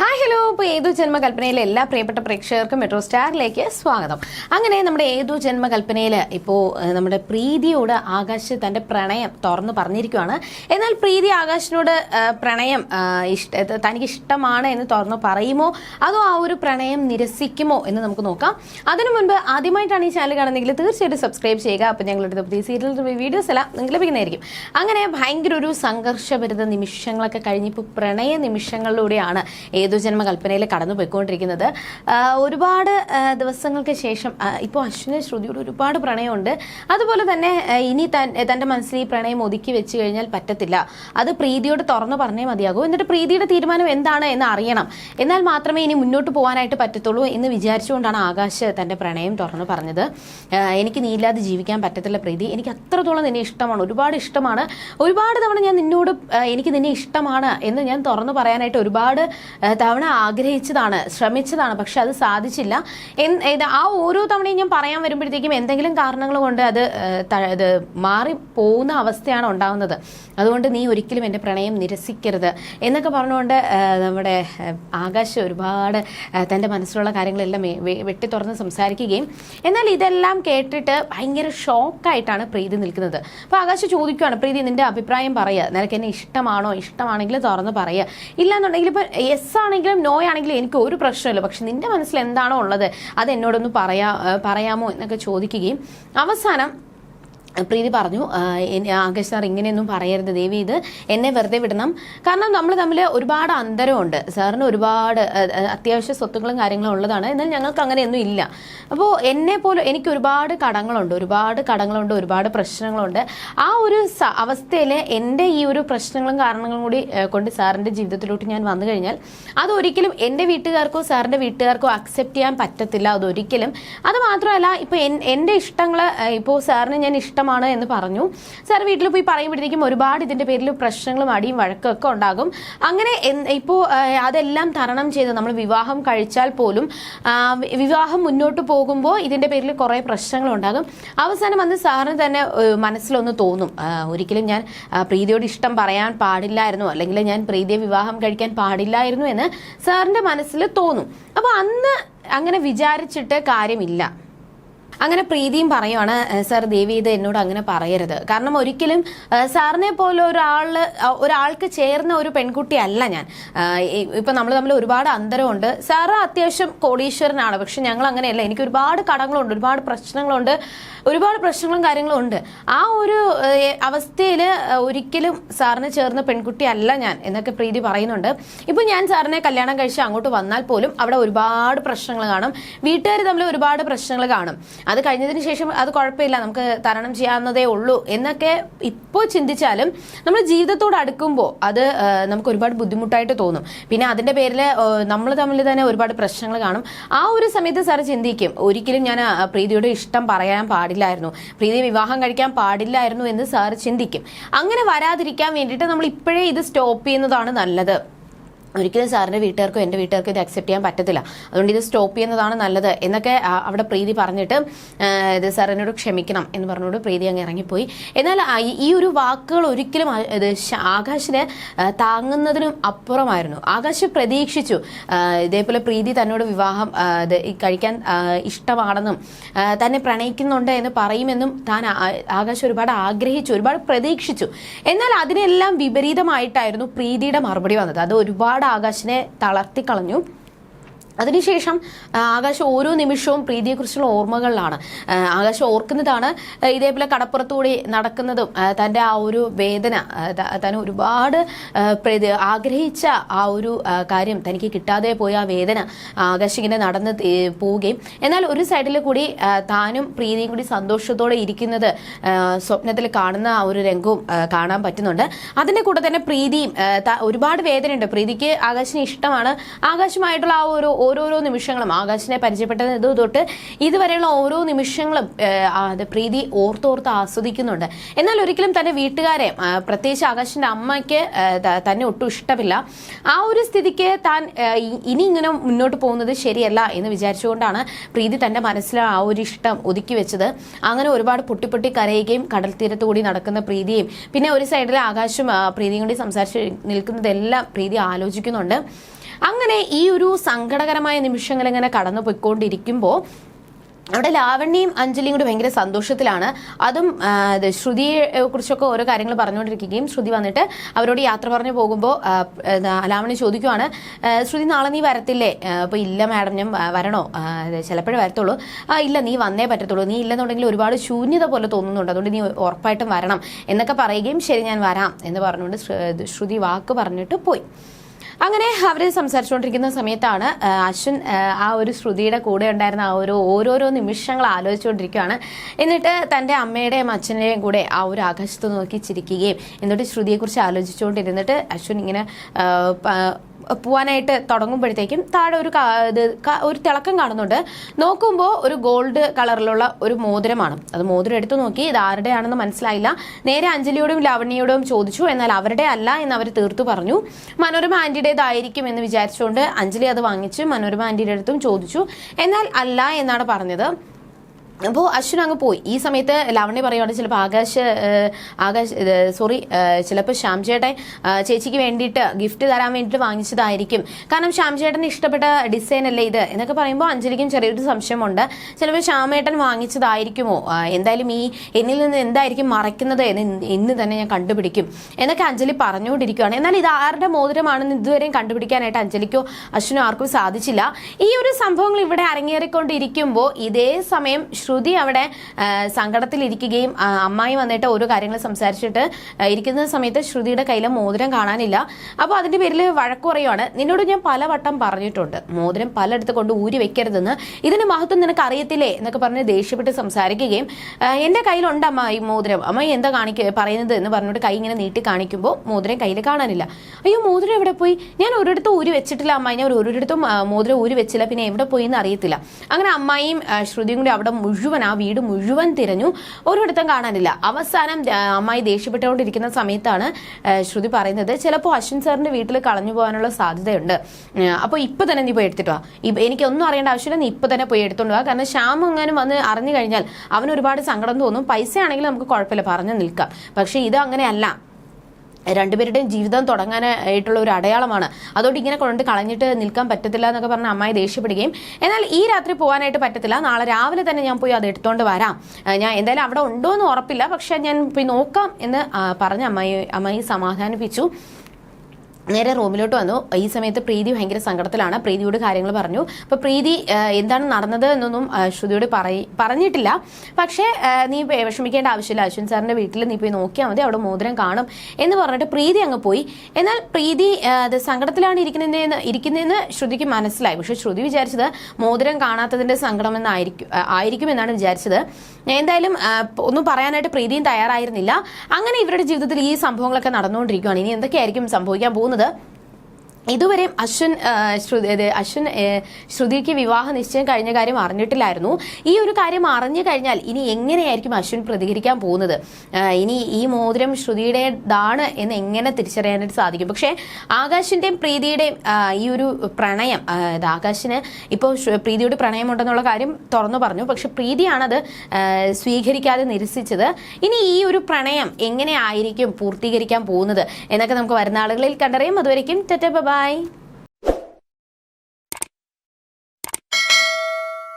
Hi hello ഇപ്പോൾ ഏതു ജന്മകൽപ്പനയിലെ എല്ലാ പ്രിയപ്പെട്ട പ്രേക്ഷകർക്കും മെട്രോ സ്റ്റാറിലേക്ക് സ്വാഗതം. അങ്ങനെ നമ്മുടെ ഏതു ജന്മകൽപ്പനയിൽ ഇപ്പോൾ നമ്മുടെ പ്രീതിയോട് ആകാശ് തന്റെ പ്രണയം തുറന്നു പറഞ്ഞിരിക്കുകയാണ് എന്നാൽ പ്രീതി ആകാശിനോട് പ്രണയം ഇഷ്ട തനിക്ക് ഇഷ്ടമാണ് എന്ന് തുറന്നു പറയുമോ? അതോ ആ ഒരു പ്രണയം നിരസിക്കുമോ എന്ന് നമുക്ക് നോക്കാം. അതിനു മുൻപ് ആദ്യമായിട്ടാണ് ഈ ചാനൽ കാണുന്നതെങ്കിൽ തീർച്ചയായിട്ടും സബ്സ്ക്രൈബ് ചെയ്യുക. അപ്പോൾ ഞങ്ങളുടെ പുതിയ സീരിയൽ വീഡിയോസ് എല്ലാം നിങ്ങൾ ലഭിക്കുന്നതായിരിക്കും. അങ്ങനെ ഭയങ്കര ഒരു സംഘർഷഭരിത നിമിഷങ്ങളൊക്കെ കഴിഞ്ഞിപ്പോൾ പ്രണയ നിമിഷങ്ങളിലൂടെയാണ് ജന്മ കൽപ്പനയിൽ കടന്നു പോയിക്കൊണ്ടിരിക്കുന്നത് ഒരുപാട് ദിവസങ്ങൾക്ക് ശേഷം ഇപ്പോൾ അശ്വിന് ശ്രുതിയോട് ഒരുപാട് പ്രണയമുണ്ട്. അതുപോലെ തന്നെ ഇനി തൻ തന്റെ മനസ്സിൽ ഈ പ്രണയം ഒതുക്കി വെച്ച് കഴിഞ്ഞാൽ പറ്റത്തില്ല. അത് പ്രീതിയോട് തുറന്നു പറഞ്ഞേ മതിയാകൂ. എന്നിട്ട് പ്രീതിയുടെ തീരുമാനം എന്താണ് എന്ന് അറിയണം. എന്നാൽ മാത്രമേ ഇനി മുന്നോട്ട് പോകാനായിട്ട് പറ്റത്തുള്ളൂ എന്ന് വിചാരിച്ചുകൊണ്ടാണ് ആകാശ് തന്റെ പ്രണയം തുറന്നു പറഞ്ഞത്. എനിക്ക് നീ ഇല്ലാതെ ജീവിക്കാൻ പറ്റത്തില്ല പ്രീതി. എനിക്ക് അത്രത്തോളം നിന്നെ ഇഷ്ടമാണ്. ഒരുപാട് ഇഷ്ടമാണ്. ഒരുപാട് തവണ ഞാൻ നിന്നോട് എനിക്ക് നിന്നെ ഇഷ്ടമാണ് എന്ന് ഞാൻ തുറന്നു പറയാനായിട്ട് ഒരുപാട് തവണ ആഗ്രഹിച്ചതാണ് ശ്രമിച്ചതാണ്. പക്ഷെ അത് സാധിച്ചില്ല. ആ ഓരോ തവണയും ഞാൻ പറയാൻ വരുമ്പോഴത്തേക്കും എന്തെങ്കിലും കാരണങ്ങൾ കൊണ്ട് അത് ഇത് മാറി പോകുന്ന അവസ്ഥയാണ് ഉണ്ടാകുന്നത് അതുകൊണ്ട് നീ ഒരിക്കലും എന്റെ പ്രണയം നിരസിക്കരുത് എന്നൊക്കെ പറഞ്ഞുകൊണ്ട് നമ്മുടെ ആകാശ് ഒരുപാട് തന്റെ മനസ്സിലുള്ള കാര്യങ്ങളെല്ലാം വെട്ടി തുറന്ന് സംസാരിക്കുകയും എന്നാൽ ഇതെല്ലാം കേട്ടിട്ട് ഭയങ്കര ഷോക്കായിട്ടാണ് പ്രീതി നിൽക്കുന്നത്. അപ്പോൾ ആകാശ് ചോദിക്കുകയാണ് പ്രീതി നിന്റെ അഭിപ്രായം പറയുക നിനക്ക് എന്നെ ഇഷ്ടമാണോ? ഇഷ്ടമാണെങ്കിൽ തുറന്ന് പറയുക ഇല്ലാന്നുണ്ടെങ്കിൽ ഇപ്പോൾ യെസ് ആണെങ്കിലും നോ ആണെങ്കിലും എനിക്ക് ഒരു പ്രശ്നമില്ല. പക്ഷെ നിന്റെ മനസ്സിൽ എന്താണോ ഉള്ളത് അത് എന്നോടൊന്ന് പറയാ പറയാമോ എന്നൊക്കെ ചോദിക്കുകയും അവസാനം പ്രീതി പറഞ്ഞു ആകാശ് സാർ ഇങ്ങനെയൊന്നും പറയരുത് ദേവി ഇത് എന്നെ വെറുതെ വിടണം. കാരണം നമ്മൾ തമ്മിൽ ഒരുപാട് അന്തരമുണ്ട്. സാറിന് ഒരുപാട് അത്യാവശ്യ സ്വത്തുക്കളും കാര്യങ്ങളും ഉള്ളതാണ്. എന്നാൽ ഞങ്ങൾക്ക് അങ്ങനെയൊന്നും ഇല്ല. അപ്പോൾ എന്നെ പോലെ എനിക്ക് ഒരുപാട് കടങ്ങളുണ്ട് ഒരുപാട് കടങ്ങളുണ്ട് ഒരുപാട് പ്രശ്നങ്ങളുണ്ട്. ആ ഒരു അവസ്ഥയിൽ എന്റെ ഈ ഒരു പ്രശ്നങ്ങളും കാരണങ്ങളും കൂടി കൊണ്ട് സാറിന്റെ ജീവിതത്തിലോട്ട് ഞാൻ വന്നു കഴിഞ്ഞാൽ അതൊരിക്കലും എന്റെ വീട്ടുകാർക്കോ സാറിന്റെ വീട്ടുകാർക്കോ അക്സെപ്റ്റ് ചെയ്യാൻ പറ്റത്തില്ല. അതൊരിക്കലും. അത് മാത്രമല്ല ഇപ്പോൾ എന്റെ ഇഷ്ടങ്ങൾ ഇപ്പോൾ സാറിന് ഞാൻ ഇഷ്ടമാണ് എന്ന് പറഞ്ഞു. സാർ വീട്ടിൽ പോയി പറയുമ്പോഴത്തേക്കും ഒരുപാട് ഇതിന്റെ പേരിൽ പ്രശ്നങ്ങളും അടിയും വഴക്കും ഒക്കെ ഉണ്ടാകും. അങ്ങനെ ഇപ്പോൾ അതെല്ലാം തരണം ചെയ്ത് നമ്മൾ വിവാഹം കഴിച്ചാൽ പോലും വിവാഹം മുന്നോട്ട് പോകുമ്പോൾ ഇതിന്റെ പേരിൽ കുറേ പ്രശ്നങ്ങളുണ്ടാകും അവസാനം വന്ന് സാറിന് തന്നെ മനസ്സിലൊന്ന് തോന്നും. ഒരിക്കലും ഞാൻ പ്രീതിയോട് ഇഷ്ടം പറയാൻ പാടില്ലായിരുന്നു. അല്ലെങ്കിൽ ഞാൻ പ്രീതിയെ വിവാഹം കഴിക്കാൻ പാടില്ലായിരുന്നു എന്ന് സാറിന്റെ മനസ്സിൽ തോന്നും. അപ്പോൾ അന്ന് അങ്ങനെ വിചാരിച്ചിട്ട് കാര്യമില്ല. അങ്ങനെ പ്രീതിയും പറയുവാണ് "ഏഹ് സാർ ദേവി ഇത് എന്നോട് അങ്ങനെ പറയരുത്. കാരണം ഒരിക്കലും സാറിനെ പോലെ ഒരാൾ ഒരാൾക്ക് ചേർന്ന ഒരു പെൺകുട്ടി അല്ല ഞാൻ ഇപ്പൊ നമ്മൾ തമ്മിൽ ഒരുപാട് അന്തരമുണ്ട്. സാറ് അത്യാവശ്യം കോടീശ്വരനാണ് പക്ഷെ ഞങ്ങൾ അങ്ങനെയല്ല എനിക്ക് ഒരുപാട് കടങ്ങളുണ്ട് ഒരുപാട് പ്രശ്നങ്ങളുണ്ട് ഒരുപാട് പ്രശ്നങ്ങളും കാര്യങ്ങളും ഉണ്ട്. ആ ഒരു അവസ്ഥയിൽ ഒരിക്കലും സാറിന് ചേർന്ന പെൺകുട്ടി അല്ല ഞാൻ എന്നൊക്കെ പ്രീതി പറയുന്നുണ്ട്. ഇപ്പൊ ഞാൻ സാറിനെ കല്യാണം കഴിച്ച് അങ്ങോട്ട് വന്നാൽ പോലും അവിടെ ഒരുപാട് പ്രശ്നങ്ങൾ കാണും. വീട്ടുകാർ തമ്മിൽ ഒരുപാട് പ്രശ്നങ്ങൾ കാണും. അത് കഴിഞ്ഞതിന് ശേഷം അത് കുഴപ്പമില്ല നമുക്ക് തരണം ചെയ്യാവുന്നതേ ഉള്ളൂ എന്നൊക്കെ ഇപ്പോൾ ചിന്തിച്ചാലും നമ്മൾ ജീവിതത്തോട് അടുക്കുമ്പോൾ അത് നമുക്ക് ഒരുപാട് ബുദ്ധിമുട്ടായിട്ട് തോന്നും. പിന്നെ അതിന്റെ പേരിൽ നമ്മൾ തമ്മിൽ തന്നെ ഒരുപാട് പ്രശ്നങ്ങൾ കാണും. ആ ഒരു സമയത്ത് സാർ ചിന്തിക്കും ഒരിക്കലും ഞാൻ പ്രീതിയുടെ ഇഷ്ടം പറയാൻ പാടില്ലായിരുന്നു പ്രീതി വിവാഹം കഴിക്കാൻ പാടില്ലായിരുന്നു എന്ന് സാർ ചിന്തിക്കും. അങ്ങനെ വരാതിരിക്കാൻ വേണ്ടിയിട്ട് നമ്മൾ ഇപ്പോഴേ ഇത് സ്റ്റോപ്പ് ചെയ്യുന്നതാണ് നല്ലത്. ഒരിക്കലും സാറിന്റെ വീട്ടുകാർക്കും എന്റെ വീട്ടുകാർക്കും ഇത് അക്സെപ്റ്റ് ചെയ്യാൻ പറ്റത്തില്ല. അതുകൊണ്ട് ഇത് സ്റ്റോപ്പ് ചെയ്യുന്നതാണ് നല്ലത്. എന്നൊക്കെ അവിടെ പ്രീതി പറഞ്ഞിട്ട് ഇത് സാർ എന്നോട് ക്ഷമിക്കണം എന്ന് പറഞ്ഞുകൊണ്ട് പ്രീതി അങ്ങ് ഇറങ്ങിപ്പോയി. എന്നാൽ ഈ- ഒരു വാക്കുകൾ ഒരിക്കലും ഇത് ആകാശിനെ താങ്ങുന്നതിനും അപ്പുറമായിരുന്നു. ആകാശ് പ്രതീക്ഷിച്ചു ഇതേപോലെ പ്രീതി തന്നോട് വിവാഹം ഇത് കഴിക്കാൻ ഇഷ്ടമാണെന്നും തന്നെ പ്രണയിക്കുന്നുണ്ട് എന്ന് പറയുമെന്നും താൻ ആകാശ് ഒരുപാട് ആഗ്രഹിച്ചു ഒരുപാട് പ്രതീക്ഷിച്ചു. എന്നാൽ അതിനെല്ലാം വിപരീതമായിട്ടായിരുന്നു പ്രീതിയുടെ മറുപടി വന്നത്. അത് ഒരുപാട് ആകാശിനെ തളർത്തിക്കളഞ്ഞു. അതിനുശേഷം ആകാശം ഓരോ നിമിഷവും പ്രീതിയെക്കുറിച്ചുള്ള ഓർമ്മകളിലാണ്. ആകാശം ഓർക്കുന്നതാണ് ഇതേപോലെ കടപ്പുറത്തുകൂടി നടക്കുന്നതും തന്റെ ആ ഒരു വേദന താൻ ഒരുപാട് ആഗ്രഹിച്ച ആ ഒരു കാര്യം തനിക്ക് കിട്ടാതെ പോയ ആ വേദന ആകാശം ഇങ്ങനെ നടന്ന് പോവുകയും എന്നാൽ ഒരു സൈഡിൽ കൂടി താനും പ്രീതിയും കൂടി സന്തോഷത്തോടെ ഇരിക്കുന്നത് സ്വപ്നത്തിൽ കാണുന്ന ആ ഒരു രംഗവും കാണാൻ പറ്റുന്നുണ്ട്. അതിന്റെ കൂടെ തന്നെ പ്രീതിയും ഒരുപാട് വേദനയുണ്ട്. പ്രീതിക്ക് ആകാശിനെ ഇഷ്ടമാണ്. ആകാശമായിട്ടുള്ള ആ ഒരു ഓരോരോ നിമിഷങ്ങളും ആകാശിനെ പരിചയപ്പെട്ടത് തൊട്ട് ഇതുവരെയുള്ള ഓരോ നിമിഷങ്ങളും അത് പ്രീതി ഓർത്തോർത്ത് ആസ്വദിക്കുന്നുണ്ട്. എന്നാൽ ഒരിക്കലും തന്റെ വീട്ടുകാരെ പ്രത്യേകിച്ച് ആകാശിന്റെ അമ്മയ്ക്ക് തന്നെ ഒട്ടും ഇഷ്ടമില്ല. ആ ഒരു സ്ഥിതിക്ക് താൻ ഇനി ഇങ്ങനെ മുന്നോട്ട് പോകുന്നത് ശരിയല്ല എന്ന് വിചാരിച്ചുകൊണ്ടാണ് പ്രീതി തന്റെ മനസ്സിൽ ആ ഒരു ഇഷ്ടം ഒതുക്കി വെച്ചത്. അങ്ങനെ ഒരുപാട് പൊട്ടി പൊട്ടി കരയുകയും കടൽ തീരത്ത് കൂടി നടക്കുന്ന പ്രീതിയും പിന്നെ ഒരു സൈഡിൽ ആകാശം പ്രീതിയും കൂടി സംസാരിച്ച് നിൽക്കുന്നതെല്ലാം പ്രീതി ആലോചിക്കുന്നുണ്ട്. അങ്ങനെ ഈ ഒരു സങ്കടകരമായ നിമിഷങ്ങൾ ഇങ്ങനെ കടന്നു പോയിക്കൊണ്ടിരിക്കുമ്പോൾ അവിടെ ലാവണ്യയും അഞ്ജലിയും കൂടി ഭയങ്കര സന്തോഷത്തിലാണ്. അതും ശ്രുതിയെ കുറിച്ചൊക്കെ ഓരോ കാര്യങ്ങൾ പറഞ്ഞുകൊണ്ടിരിക്കുകയും ശ്രുതി വന്നിട്ട് അവരോട് യാത്ര പറഞ്ഞു പോകുമ്പോൾ ലാവണ്യ ചോദിക്കുവാണ് ശ്രുതി നാളെ നീ വരത്തില്ലേ? അപ്പോൾ ഇല്ല മാഡം ഞാൻ വരണോ? ചിലപ്പോഴേ വരത്തുള്ളൂ. ആ ഇല്ല നീ വന്നേ പറ്റത്തുള്ളൂ. നീ ഇല്ലെന്നുണ്ടെങ്കിൽ ഒരുപാട് ശൂന്യത പോലെ തോന്നുന്നുണ്ട്. അതുകൊണ്ട് നീ ഉറപ്പായിട്ടും വരണം. എന്നൊക്കെ പറയുകയും ശരി ഞാൻ വരാം എന്ന് പറഞ്ഞുകൊണ്ട് ശ്രുതി വാക്ക് പറഞ്ഞിട്ട് പോയി. അങ്ങനെ അവർ സംസാരിച്ചുകൊണ്ടിരിക്കുന്ന സമയത്താണ് അശ്വിൻ ആ, ഒരു ശ്രുതിയുടെ കൂടെ ഉണ്ടായിരുന്ന ആ ഒരു ഓരോരോ നിമിഷങ്ങൾ ആലോചിച്ചുകൊണ്ടിരിക്കുകയാണ്. എന്നിട്ട് തന്റെ അമ്മയുടെയും അച്ഛന്റെയും കൂടെ ആ ഒരു ആകാശത്ത് നോക്കി ചിരിക്കുകയും എന്നിട്ട് ശ്രുതിയെക്കുറിച്ച് ആലോചിച്ചുകൊണ്ടിരുന്നിട്ട് അശ്വിൻ ഇങ്ങനെ പോവാനായിട്ട് തുടങ്ങുമ്പോഴത്തേക്കും താഴെ ഒരു ഒരു തിളക്കം കാണുന്നുണ്ട്. നോക്കുമ്പോൾ ഒരു ഗോൾഡ് കളറിലുള്ള ഒരു മോതിരമാണ്. അത് മോതിരം എടുത്തു നോക്കി ഇത് ആരുടെയാണെന്ന് മനസ്സിലായില്ല. നേരെ അഞ്ജലിയോടും ലാവണ്യയോടും ചോദിച്ചു എന്നാൽ അവരുടെ അല്ല എന്ന് അവർ തീർത്തു പറഞ്ഞു. മനോരമ ആന്റിയുടേതായിരിക്കും എന്ന് വിചാരിച്ചുകൊണ്ട് അഞ്ജലി അത് വാങ്ങിച്ച് മനോരമ ആന്റിയുടെ അടുത്തും ചോദിച്ചു. എന്നാൽ അല്ല എന്നാണ് പറഞ്ഞത്. അപ്പോൾ അശ്വിൻ അങ്ങ് പോയി. ഈ സമയത്ത് ലവണി പറയുവാണ് ചിലപ്പോൾ ആകാശ് ആകാശ് സോറി ചിലപ്പോൾ ശ്യാം ചേട്ടൻ ചേച്ചിക്ക് വേണ്ടിയിട്ട് ഗിഫ്റ്റ് തരാൻ വേണ്ടിയിട്ട് വാങ്ങിച്ചതായിരിക്കും. കാരണം ശ്യാം ചേട്ടന് ഇഷ്ടപ്പെട്ട ഡിസൈൻ അല്ലേ ഇത്? എന്നൊക്കെ പറയുമ്പോൾ അഞ്ജലിക്കും ചെറിയൊരു സംശയമുണ്ട്. ചിലപ്പോൾ ശ്യാമേട്ടൻ വാങ്ങിച്ചതായിരിക്കുമോ? എന്തായാലും ഈ എന്നിൽ നിന്ന് എന്തായിരിക്കും മറയ്ക്കുന്നത് എന്ന് ഇന്ന് തന്നെ ഞാൻ കണ്ടുപിടിക്കും. എന്നൊക്കെ അഞ്ജലി പറഞ്ഞുകൊണ്ടിരിക്കുകയാണ് എന്നാൽ ഇത് ആരുടെ മോതിരമാണെന്ന് ഇതുവരെയും കണ്ടുപിടിക്കാനായിട്ട് അഞ്ജലിക്കോ അശ്വിനോ ആർക്കും സാധിച്ചില്ല. ഈ ഒരു സംഭവങ്ങൾ ഇവിടെ അരങ്ങേറിക്കൊണ്ടിരിക്കുമ്പോൾ ഇതേ സമയം ശ്രുതി അവിടെ സങ്കടത്തിലിരിക്കുകയും അമ്മായി വന്നിട്ട് ഓരോ കാര്യങ്ങൾ സംസാരിച്ചിട്ട് ഇരിക്കുന്ന സമയത്ത് ശ്രുതിയുടെ കയ്യിൽ മോതിരം കാണാനില്ല. അപ്പോൾ അതിന്റെ പേരിൽ വഴക്ക് പറയുവാണ്. നിന്നോട് ഞാൻ പലവട്ടം പറഞ്ഞിട്ടുണ്ട്. മോതിരം പലയിടത്ത് കൊണ്ട് ഊരി വെക്കരുതെന്ന്. ഇതിന് മഹത്വം നിനക്ക് അറിയത്തില്ലേ എന്നൊക്കെ പറഞ്ഞ് ദേഷ്യപ്പെട്ട് സംസാരിക്കുകയും എന്റെ കയ്യിലുണ്ട് അമ്മ ഈ മോതിരം. അമ്മ എന്താ കാണിക്ക പറയുന്നത്? എന്ന് പറഞ്ഞിട്ട് കൈ ഇങ്ങനെ നീട്ടി കാണിക്കുമ്പോൾ മോതിരം കയ്യിൽ കാണാനില്ല. അയ്യോ മോതിരം എവിടെ പോയി? ഞാൻ ഒരിടത്തും ഊരി വെച്ചിട്ടില്ല അമ്മായി. ഞാൻ ഒരിടത്തും മോതിരം ഊരി വെച്ചില്ല. പിന്നെ എവിടെ പോയി എന്ന് അറിയത്തില്ല. അങ്ങനെ അമ്മായിയും ശ്രുതിയും കൂടി അവിടെ മുഴുവൻ ആ വീട് മുഴുവൻ തിരഞ്ഞു. ഒരിടത്തും കാണാനില്ല. അവസാനം അമ്മായി ദേഷ്യപ്പെട്ടുകൊണ്ടിരിക്കുന്ന സമയത്താണ് ശ്രുതി പറയുന്നത് ചിലപ്പോൾ അശ്വിൻ സാറിന്റെ വീട്ടിൽ കളഞ്ഞു പോകാനുള്ള സാധ്യതയുണ്ട്. അപ്പോൾ ഇപ്പൊ തന്നെ നീ പോയി എടുത്തിട്ട് വാ. എനിക്കൊന്നും അറിയേണ്ട ആവശ്യമില്ല. നീ ഇപ്പൊ തന്നെ പോയി എടുത്തോണ്ട് വാ. കാരണം ശ്യാം എങ്ങാനും വന്ന് അറിഞ്ഞു കഴിഞ്ഞാൽ അവന് ഒരുപാട് സങ്കടം തോന്നും. പൈസ ആണെങ്കിൽ നമുക്ക് കുഴപ്പമില്ല. പറഞ്ഞു നിൽക്കാം. പക്ഷേ ഇത് അങ്ങനെയല്ല. രണ്ടുപേരുടെയും ജീവിതം തുടങ്ങാനായിട്ടുള്ള ഒരു അടയാളമാണ്. അതുകൊണ്ട് ഇങ്ങനെ കൊണ്ട് കളഞ്ഞിട്ട് നിൽക്കാൻ പറ്റത്തില്ല എന്നൊക്കെ പറഞ്ഞ് അമ്മായി ദേഷ്യപ്പെടുകയും എന്നാൽ ഈ രാത്രി പോകാനായിട്ട് പറ്റത്തില്ല. നാളെ രാവിലെ തന്നെ ഞാൻ പോയി അത് എടുത്തോണ്ട് വരാം. ഞാൻ എന്തായാലും അവിടെ ഉണ്ടോ എന്ന് ഉറപ്പില്ല. പക്ഷെ ഞാൻ പോയി നോക്കാം എന്ന് പറഞ്ഞ് അമ്മായി അമ്മായി സമാധാനിപ്പിച്ചു. നേരെ റൂമിലോട്ട് വന്നു. ഈ സമയത്ത് പ്രീതി ഭയങ്കര സങ്കടത്തിലാണ്. പ്രീതിയോട് കാര്യങ്ങൾ പറഞ്ഞു. അപ്പോൾ പ്രീതി എന്താണ് നടന്നത് എന്നൊന്നും ശ്രുതിയോട് പറയി പറഞ്ഞിട്ടില്ല. പക്ഷേ നീ വിഷമിക്കേണ്ട ആവശ്യമില്ല. അശ്വിൻ സാറിന്റെ വീട്ടിൽ നീ പോയി നോക്കിയാൽ മതി. അവിടെ മോതിരം കാണും എന്ന് പറഞ്ഞിട്ട് പ്രീതി അങ്ങ് പോയി. എന്നാൽ പ്രീതി അത് സങ്കടത്തിലാണ് ഇരിക്കുന്നതെന്ന് ഇരിക്കുന്നതെന്ന് ശ്രുതിക്ക് മനസ്സിലായി. പക്ഷെ ശ്രുതി വിചാരിച്ചത് മോതിരം കാണാത്തതിന്റെ സങ്കടമെന്നായിരിക്കും ആയിരിക്കും എന്നാണ് വിചാരിച്ചത്. എന്തായാലും ഒന്നും പറയാനായിട്ട് പ്രീതിയും തയ്യാറായിരുന്നില്ല. അങ്ങനെ ഇവരുടെ ജീവിതത്തിൽ ഈ സംഭവങ്ങളൊക്കെ നടന്നുകൊണ്ടിരിക്കുകയാണ് ഇനി എന്തൊക്കെയായിരിക്കും സംഭവിക്കാൻ പോകുന്നത്? ajuda ഇതുവരെയും അശ്വൻ അശ്വിൻ ശ്രുതിക്ക് വിവാഹ നിശ്ചയം കഴിഞ്ഞ കാര്യം അറിഞ്ഞിട്ടില്ലായിരുന്നു. ഈ ഒരു കാര്യം അറിഞ്ഞു കഴിഞ്ഞാൽ ഇനി എങ്ങനെയായിരിക്കും അശ്വൻ പ്രതികരിക്കാൻ പോകുന്നത്? ഇനി ഈ മോതിരം ശ്രുതിയുടേതാണ് എന്ന് എങ്ങനെ തിരിച്ചറിയാനായിട്ട് സാധിക്കും? പക്ഷേ ആകാശിന്റെയും പ്രീതിയുടെയും ഈ ഒരു പ്രണയം ആകാശിന് ഇപ്പോൾ പ്രീതിയോട് പ്രണയമുണ്ടെന്നുള്ള കാര്യം തുറന്നു പറഞ്ഞു. പക്ഷെ പ്രീതിയാണത് സ്വീകരിക്കാതെ നിരസിച്ചത്. ഇനി ഈ ഒരു പ്രണയം എങ്ങനെയായിരിക്കും പൂർത്തീകരിക്കാൻ പോകുന്നത് എന്നൊക്കെ നമുക്ക് വരുന്ന ആളുകളിൽ കണ്ടറിയാം. അതുവരെയും ടെറ്റ Bye.